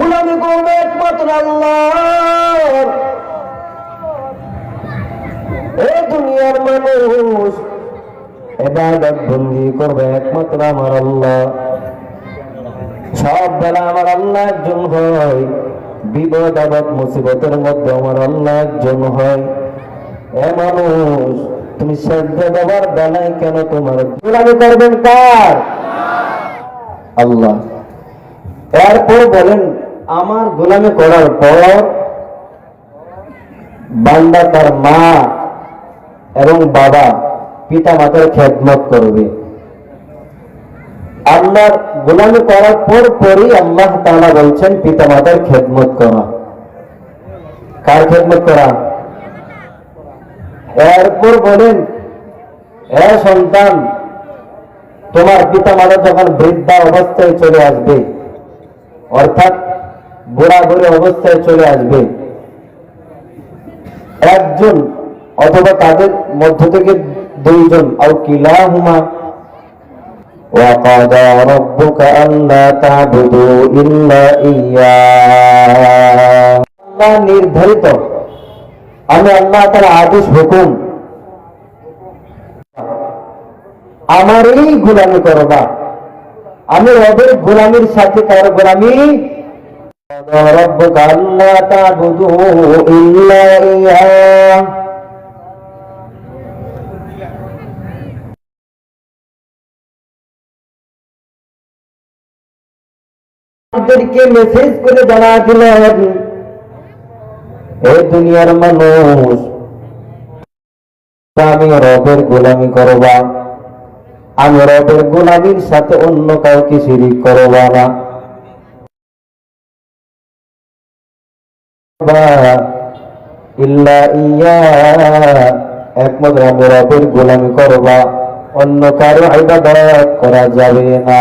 গুলামি করবে একমাত্র আল্লাহর এ দুনিয়ার মানুষ এবাদত বন্দি করবে একমাত্র আমার আল্লাহ। সব বেলা আমার আল্লাহ একজন হয়, বিপদ আবাদ মুসিবতের মধ্যে আমার আল্লাহ একজন হয়। এ মানুষ, তুমি শ্রদ্ধা দেওয়ার বেলায় কেন তোমার গোলামি করবেন কার? আল্লাহ। এরপর বলেন আমার গোলামি করার পর বান্দা তার মা এবং বাবা পিতা মাতার খেদমত করবে। আল্লাহর গোলামি করার পর পরই আল্লাহ তাআলা বলছেন পিতা মাতার খেদমত করা। কার খেদমত করা? এরপর বলেন, এ সন্তান, তোমার পিতা মাতা যখন বৃদ্ধা অবস্থায় চলে আসবে, অর্থাৎ বুড়া বুড়ি অবস্থায় চলে আসবে একজন অথবা তাদের মধ্য থেকে দুইজন আও কিলাহুমা وقضى ربك ألا تعبدوا إلا إياه আল্লাহ নির্ধারিত আমি আল্লাহ তার আদেশ হুকুম আমারই গোলামি করবা আমি রবের গোলামির সাথে কার গোলামি قضى ربك ألا تعبدوا إلا إياه আমাদেরকে মেসেজ করে জানা দিলেন এই দুনিয়ার মানুষ আমি রবের গোলামি করবা আমি রবের গোলামির সাথে অন্য কাউকে শিরিক করবা না ইল্লা একমাত্র আমি রবের গোলামি করবা, অন্য কারও করা যাবে না।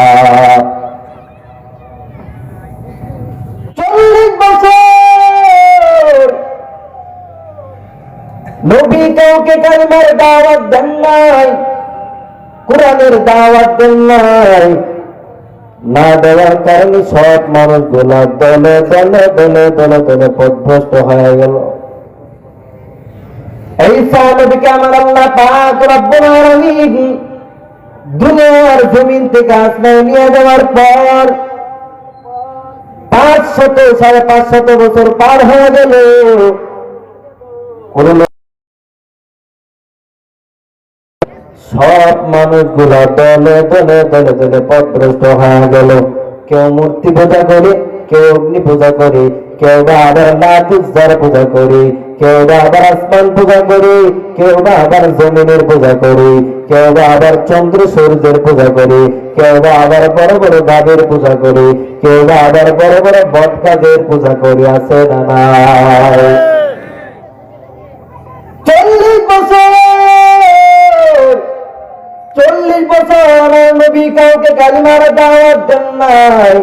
চল্লিশ বছর নবী কাউকে কালিমার দাওয়াত দেন নাই, কোরআনের দাওয়াত দেন নাই না দেওয়ার কারণে সব মানুষগুলা দলে দলে দলে দলে দলে পদভ্রষ্ট হয়ে গেল। এই নবীকে আমার আল্লাহ পাক রব্বুল দুনিয়ার জমিন থেকে আসমানে নিয়ে যাওয়ার পর পাঁচ শত সাড়ে পাঁচ শত বছর পার হয়ে গেল। কোন সব মানুষগুলা দলে দলে দলে দলে পথভ্রষ্ট হয়ে গেল। কেউ মূর্তি পূজা করে, কেউ অগ্নি পূজা করে, কেউ বা আবার পূজা করে, কেউ বা আবার আসমান পূজা করে, কেউ বা আবার জমিনের পূজা করে, কেউ বা আবার চন্দ্র সূর্যের পূজা করে, কেউ বা আবার বড় বড় গাবের পূজা করে, কেউ বা আবার বড় বড় বট পূজা করে, আছে না কালিমার দাওয়াত দেন নাই।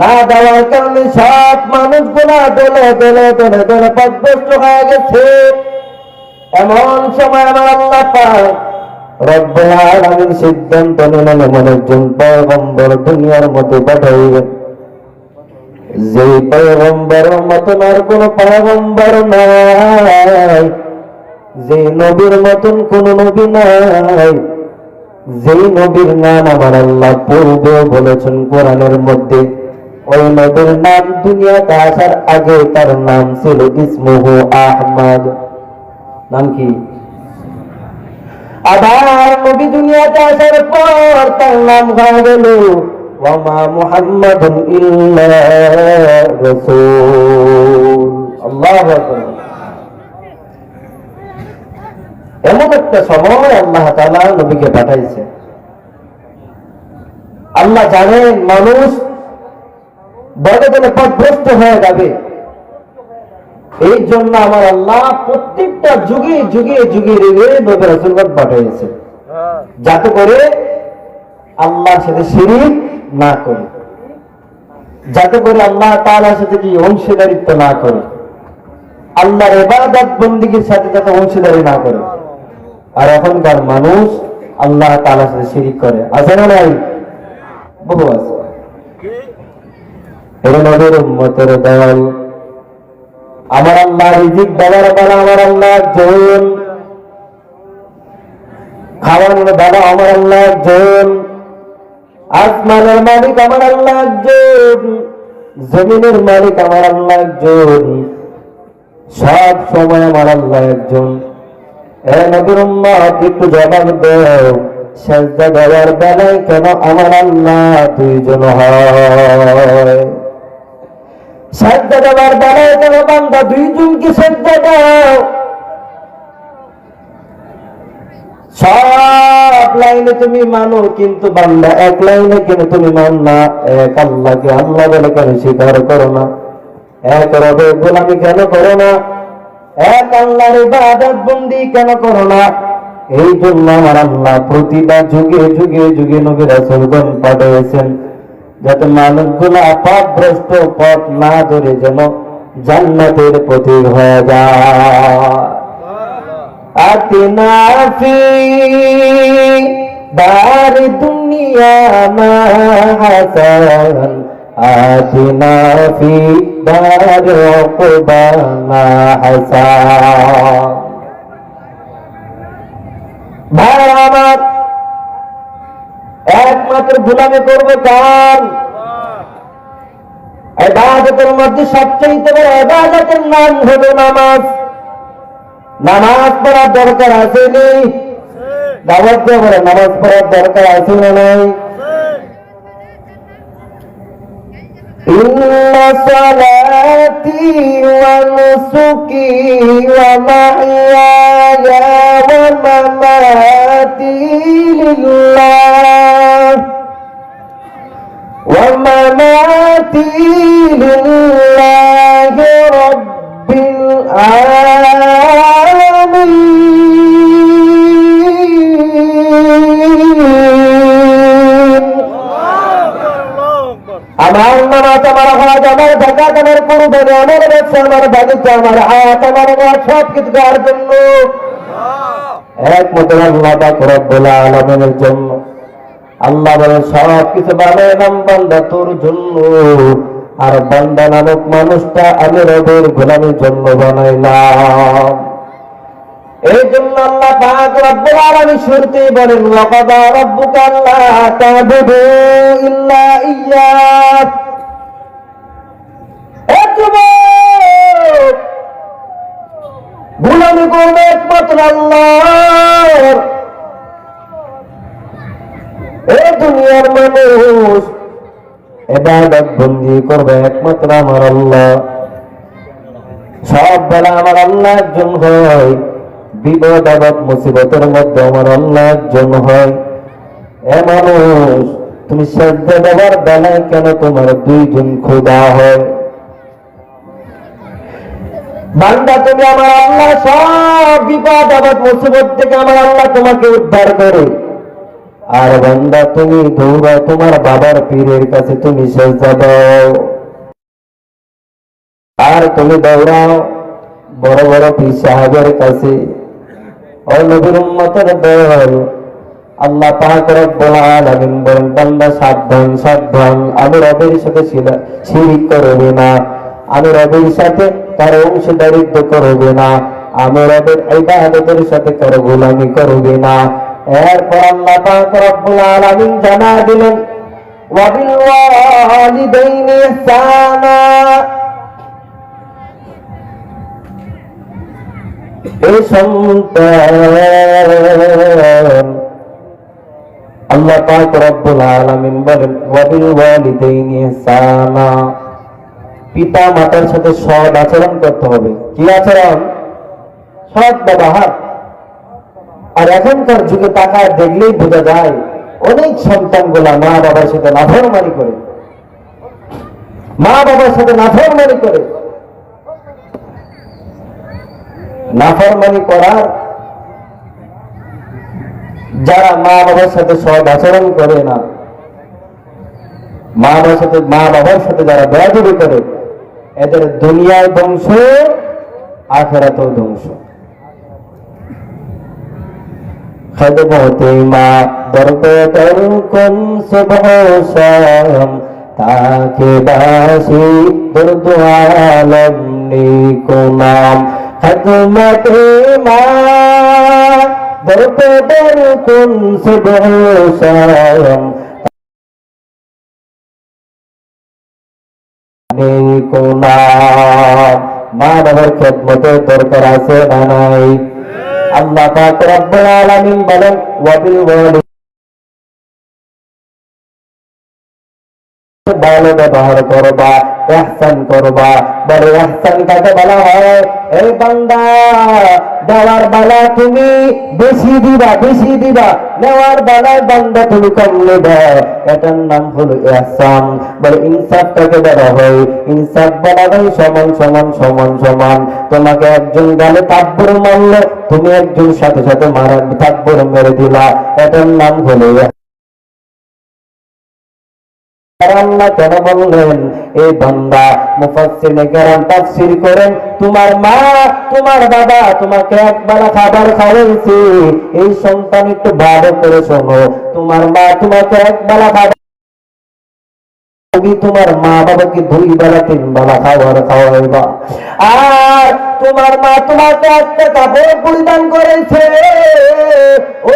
না দেওয়ার কারণে সব মানুষগুলা দলে দলে দলে দলে পদভ্রষ্ট হয়ে গেছে। এমন সময় আমার আল্লাহ পাক রব্বুল আলামিন সিদ্ধান্ত নিলেন এমন একজন পয়গম্বর দুনিয়ার মধ্যে পাঠাইবেন। যে পয়গম্বর মতন আর কোন পয়গম্বর নাই। যে নবীর মতন কোন নবী নাই। যেই নবীর নাম আমার আল্লাহ পূর্বেও বলেছেন কোরআনের মধ্যে, ওই নবীর নাম দুনিয়াতে আসার আগে তার নাম ছিল ইসমুহু আহমদ। নাম কি? আবার নবী দুনিয়াতে আসার পর তার নাম হয়ে গেল মুহাম্মাদুন ইল্লা রাসূল। আল্লাহু আকবার এমন একটা সময় আল্লাহ নবীকে পাঠাইছে। আল্লাহ জানেন মানুষ বড় বলে পথভ্রষ্ট হয়ে যাবে। এই জন্য আমার আল্লাহ প্রত্যেকটা যুগে যুগে যুগে রেগে নবী রাসূলগণ পাঠিয়েছে। যাতে করে আল্লাহর সাথে শিরিক না করে। যাতে করে আল্লাহ তাআলার সাথে কি অংশীদারিত্ব না করে। আল্লাহর ইবাদত বন্দিগির সাথে যাতে অংশীদারি না করে। আর এখনকার মানুষ আল্লাহ তাআলার সাথে শিরিক করে। আছে না নাই? বহু আছে। আসমানের মালিক আমার আল্লাহ একজন জমিনের মালিক আমার আল্লাহ একজন সব সময় আমার আল্লাহ একজন। সব লাইনে তুমি মানো, কিন্তু বান্দা এক লাইনে কেন তুমি মান না? এক আল্লাহকে আল্লাহ বলে কেন স্বীকার করো না? এক রবে গোলামি কেন করো না? এক আল্লাহর ইবাদত বন্দি কেন করো না? এই জন্য আমার আল্লাহ প্রতিটা যুগে যুগে যুগে নবী রাসূলগণ পাঠিয়েছেন, যাতে মানুষগুলা পথভ্রষ্ট পথ না ধরে যেন জান্নাতের পথিক হয়ে যায়। আতিনা ফি দার দুনিয়া মা হাসান। আতিনা আমার একমাত্র গোলামি করব কান এবাদতের মধ্যে সবচেয়ে এবাদতের নাম হলো নামাজ। নামাজ পড়ার দরকার আছে নেই নামাজ পড়ার দরকার আছে না? নাই إن صلاتي ونسكي ومحياي ومماتي لله ومماتي আমার জাকাত আমার কুরবানি আমার ব্যবসা, আমার বাগিচা, আমার হাত আমার মাঠ সব কিছু কার জন্য। একমাত্র আল্লাহ রব্বুল আলামিনের জন্য। আল্লাহ বলে সব কিছু বানাইলাম বান্দা তোর জন্য। আর বান্দা নামক মানুষটা আমি রবের গোলামের জন্য বানাইলাম। এই জন্য আল্লাহ পাক রব্বুল আলামিন শুরুতে বলেন, ওয়াকাদা রাব্বুকা আল্লা তা'বুদু ইল্লা ইয়্যাহ করবে একমাত্র দুনিয়ার মানুষ বন্দি করবে একমাত্র আমার আল্লাহ। সব বেলা আমার আল্লাহ একজন হয়, বিপদ আবাদ মুসিবতের মধ্যে আমার আল্লাহ একজন হয়। এ মানুষ, তুমি শ্রদ্ধা দেওয়ার বেলায় কেন তোমার দুইজন খোদা হয়? বান্দা, তুমি আমার আল্লাহ, সব বিপদ আবাদ মুসিবত থেকে আমার আল্লাহ তোমাকে উদ্ধার করে। আর বান্দা, তুমি দৌড়াও তোমার বাবার পীরের কাছে তুমি সেজদা দাও। আর তুমি দৌড়াও, বড় বড় পীর সাহেবের কাছে। ও নবীর উম্মতের দল, আল্লাহ পাক রব্বুল আলামিন বলেন, বান্দা, সাবধান সাবধান, আমি রবের সাথে শিরিক করবে না আমি রবের সাথে কারও অংশীদারিত্ব করবে না। আমি রবের ইবাদতের সাথে কারও গোলামি করবে না। এরপর আল্লাহ পাক রব্বুল আলামিন জানা দিলেন, ওয়াবিল ওয়ালিদাইনি ইহসানা। এই সন্তান, আল্লাহ পাক রব্বুল আলামিন বলেন, ওয়াবিল ওয়ালিদাইনি ইহসানা। পিতা মাতার সাথে সৎ আচরণ করতে হবে। কি আচরণ? সৎ ব্যবহার আর এখনকার যুগে টাকা দেখলেই বোঝা যায়, অনেক সন্তানগুলা মা বাবার সাথে নাফরমানি করে। মা বাবার সাথে নাফরমানি করে। নাফরমানি করার যারা মা বাবার সাথে সৎ আচরণ করে না মা বাবার সাথে মা বাবার সাথে যারা বেয়াদবি করে এদের দুনিয়ায় ধ্বংস আখেরাতেও ধ্বংস خدمتي ما ضرب تركن صبح شام তাকে বাসি দুর্দ আলম নিকুনাম খদমতে মা ضرب تركن صبح شام নিকুনাম মা বাবার খেদমতের দরকার আছে না নাই? আল্লাহ বলেন ভালো ব্যবহার করবা ইহসান করবা। বলে ইহসান কাকে বলা হয়? এই বান্দা, দেওয়ার বেলা তুমি বেশি দিবা বেশি দিবা। নেওয়ার বেলায় বান্দা তুমি কম নেবে। এটার নাম হলো ইহসান বলে, ইনসাফ কাকে বলা হয়? ইনসাফ বলা হয় সমান সমান সমান সমান। তোমাকে একজন গালে তাব্বর মারল, তুমি একজন সাথে সাথে মারা তাব্বর মেরে দিলা। এটার নাম হলো আল্লাহ তোমার মা, তোমার বাবা বাবাকে দুই বেলা, তিন বেলা খাবার খাওয়াইবা। আর তোমার মা তোমাকে একটা কাপড় পরিধান করেছে। ও